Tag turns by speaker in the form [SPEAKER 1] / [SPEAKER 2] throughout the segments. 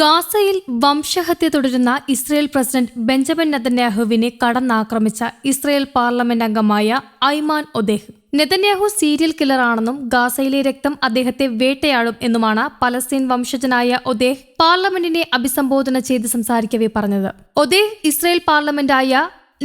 [SPEAKER 1] ഗാസയിൽ വംശഹത്യ തുടരുന്ന ഇസ്രയേൽ പ്രസിഡന്റ് ബെഞ്ചമിൻ നെതന്യാഹുവിനെ കടന്നാക്രമിച്ച ഇസ്രയേൽ പാർലമെന്റ് അംഗമായ ഐമാൻ ഒദേഹ്. നെതന്യാഹു സീരിയൽ കില്ലറാണെന്നും ഗാസയിലെ രക്തം അദ്ദേഹത്തെ വേട്ടയാടും എന്നുമാണ് പലസ്തീൻ വംശജനായ ഒദേഹ് പാർലമെന്റിനെ അഭിസംബോധന ചെയ്ത് സംസാരിക്കവേ പറഞ്ഞത്. ഒദേഹ് ഇസ്രയേൽ പാർലമെന്റായ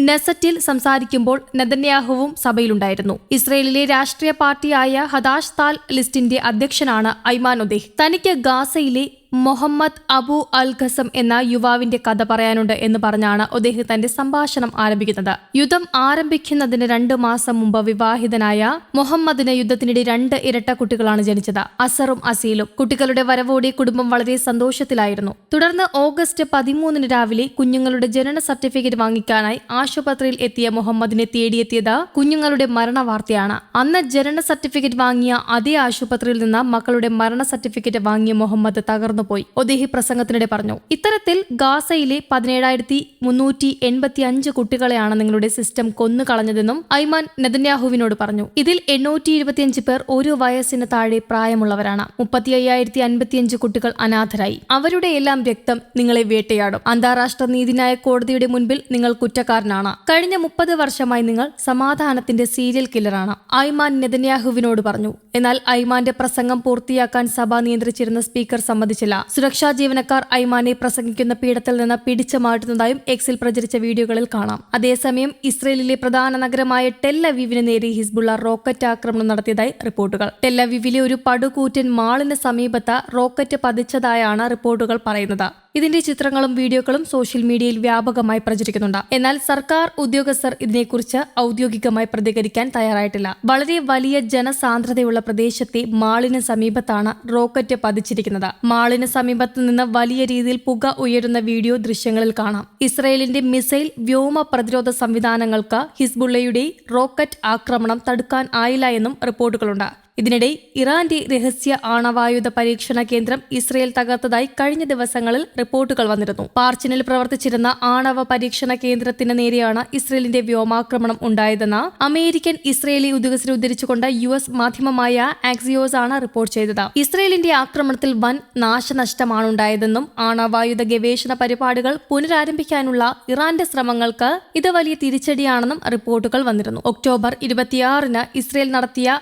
[SPEAKER 1] നെസറ്റിൽ സംസാരിക്കുമ്പോൾ നെതന്യാഹുവും സഭയിലുണ്ടായിരുന്നു. ഇസ്രയേലിലെ രാഷ്ട്രീയ പാർട്ടിയായ ഹദാഷ് താൽ ലിസ്റ്റിന്റെ അധ്യക്ഷനാണ് ഐമാൻ ഒദേഹ്. തനിക്ക് ഗാസയിലെ മുഹമ്മദ് അബു അൽ ഖസം എന്ന യുവാവിന്റെ കഥ പറയാനുണ്ട് എന്ന് പറഞ്ഞാണ് അദ്ദേഹം തന്റെ സംഭാഷണം ആരംഭിക്കുന്നത്. യുദ്ധം ആരംഭിക്കുന്നതിന് രണ്ട് മാസം മുമ്പ് വിവാഹിതനായ മുഹമ്മദിന് യുദ്ധത്തിനിടെ രണ്ട് ഇരട്ട കുട്ടികളാണ് ജനിച്ചത്. അസറും അസീലും കുട്ടികളുടെ വരവോടെ കുടുംബം വളരെ സന്തോഷത്തിലായിരുന്നു. തുടർന്ന് ഓഗസ്റ്റ് പതിമൂന്നിന് രാവിലെ കുഞ്ഞുങ്ങളുടെ ജനന സർട്ടിഫിക്കറ്റ് വാങ്ങിക്കാനായി ആശുപത്രിയിൽ എത്തിയ മുഹമ്മദിനെ തേടിയെത്തിയത് കുഞ്ഞുങ്ങളുടെ മരണവാർത്തയാണ്. അന്ന് ജനന സർട്ടിഫിക്കറ്റ് വാങ്ങിയ അതേ ആശുപത്രിയിൽ നിന്ന് മക്കളുടെ മരണ സർട്ടിഫിക്കറ്റ് വാങ്ങിയ മുഹമ്മദ് തകർന്നുപോയി ഒദേഹി പ്രസംഗത്തിനിടെ പറഞ്ഞു ഇത്തരത്തിൽ ഗാസയിലെ പതിനേഴായിരത്തി മുന്നൂറ്റി എൺപത്തി അഞ്ച് കുട്ടികളെയാണ് നിങ്ങളുടെ സിസ്റ്റം കൊന്നുകളഞ്ഞതെന്നും ഐമാൻ നെതന്യാഹുവിനോട് പറഞ്ഞു. ഇതിൽ എണ്ണൂറ്റി ഇരുപത്തിയഞ്ച് പേർ ഒരു വയസ്സിന് താഴെ പ്രായമുള്ളവരാണ്. മുപ്പത്തി അയ്യായിരത്തി അൻപത്തിയഞ്ച് കുട്ടികൾ അനാഥരായി. അവരുടെ എല്ലാം രക്തം നിങ്ങളെ വേട്ടയാടും. അന്താരാഷ്ട്ര നീതിന്യായ കോടതിയുടെ മുൻപിൽ നിങ്ങൾ കുറ്റക്കാരനാണ്. കഴിഞ്ഞ മുപ്പത് വർഷമായി നിങ്ങൾ സമാധാനത്തിന്റെ സീരിയൽ കില്ലറാണ് ഐമാൻ നെതന്യാഹുവിനോട് പറഞ്ഞു. എന്നാൽ ഐമാന്റെ പ്രസംഗം പൂർത്തിയാക്കാൻ സഭ നിയന്ത്രിച്ചിരുന്ന സ്പീക്കർ സമ്മതിച്ചില്ല. സുരക്ഷാ ജീവനക്കാർ ഐമാനെ പ്രസംഗിക്കുന്ന പീഠത്തിൽ നിന്ന് പിടിച്ചു മാറ്റുന്നതായും എക്സിൽ പ്രചരിച്ച വീഡിയോകളിൽ കാണാം. അതേസമയം ഇസ്രയേലിലെ പ്രധാന നഗരമായ ടെല്ലവീവിന് നേരെ ഹിസ്ബുള്ള റോക്കറ്റ് ആക്രമണം നടത്തിയതായി റിപ്പോർട്ടുകൾ. ടെല്ലവീവിലെ ഒരു പടുകൂറ്റൻ മാളിന് സമീപത്ത് റോക്കറ്റ് പതിച്ചതായാണ് റിപ്പോർട്ടുകൾ പറയുന്നത്. ഇതിന്റെ ചിത്രങ്ങളും വീഡിയോകളും സോഷ്യൽ മീഡിയയിൽ വ്യാപകമായി പ്രചരിക്കുന്നുണ്ട്. എന്നാൽ സർക്കാർ ഉദ്യോഗസ്ഥർ ഇതിനെക്കുറിച്ച് ഔദ്യോഗികമായി പ്രതികരിക്കാൻ തയ്യാറായിട്ടില്ല. വളരെ വലിയ ജനസാന്ദ്രതയുള്ള പ്രദേശത്തെ മാളിന് സമീപത്താണ് റോക്കറ്റ് പതിച്ചിരിക്കുന്നത്. മാളിന് സമീപത്ത് നിന്ന് വലിയ രീതിയിൽ പുക ഉയരുന്ന വീഡിയോ ദൃശ്യങ്ങളിൽ കാണാം. ഇസ്രയേലിന്റെ മിസൈൽ വ്യോമ പ്രതിരോധ സംവിധാനങ്ങൾക്ക് ഹിസ്ബുള്ളയുടെ റോക്കറ്റ് ആക്രമണം തടുക്കാൻ ആയില്ല എന്നും റിപ്പോർട്ടുകളുണ്ട്. ഇതിനിടെ ഇറാന്റെ രഹസ്യ ആണവായുധ പരീക്ഷണ കേന്ദ്രം ഇസ്രയേൽ തകർത്തതായി കഴിഞ്ഞ ദിവസങ്ങളിൽ റിപ്പോർട്ടുകൾ വന്നിരുന്നു. പാർച്ചിനിൽ പ്രവർത്തിച്ചിരുന്ന ആണവ പരീക്ഷണ കേന്ദ്രത്തിന് നേരെയാണ് ഇസ്രയേലിന്റെ വ്യോമാക്രമണം ഉണ്ടായതെന്ന് അമേരിക്കൻ ഇസ്രയേലി ഉദ്യോഗസ്ഥരെ ഉദ്ധരിച്ചുകൊണ്ട് യു എസ് മാധ്യമമായ ആക്സിയോസ് ആണ് റിപ്പോർട്ട് ചെയ്തത്. ഇസ്രയേലിന്റെ ആക്രമണത്തിൽ വൻ നാശനഷ്ടമാണ് ഉണ്ടായതെന്നും ആണവായുധ ഗവേഷണ പരിപാടികൾ പുനരാരംഭിക്കാനുള്ള ഇറാന്റെ ശ്രമങ്ങൾക്ക് ഇത് വലിയ തിരിച്ചടിയാണെന്നും റിപ്പോർട്ടുകൾ വന്നിരുന്നു. ഒക്ടോബർ ഇരുപത്തിയാറിന് ഇസ്രയേൽ നടത്തിയ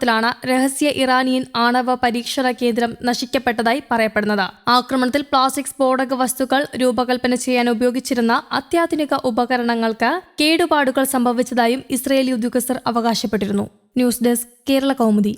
[SPEAKER 1] വ്യോമാക്രമണത്തിലാണ് രഹസ്യ ഇറാനിയൻ ആണവ പരീക്ഷണ കേന്ദ്രം നശിക്കപ്പെട്ടതായി പറയപ്പെടുന്നത്. ആക്രമണത്തിൽ പ്ലാസ്റ്റിക് സ്ഫോടക വസ്തുക്കൾ രൂപകൽപ്പന ചെയ്യാൻ ഉപയോഗിച്ചിരുന്ന അത്യാധുനിക ഉപകരണങ്ങൾക്ക് കേടുപാടുകൾ സംഭവിച്ചതായും ഇസ്രയേലി ഉദ്യോഗസ്ഥർ അവകാശപ്പെട്ടിരുന്നു. News desk Kerala Kaumudi.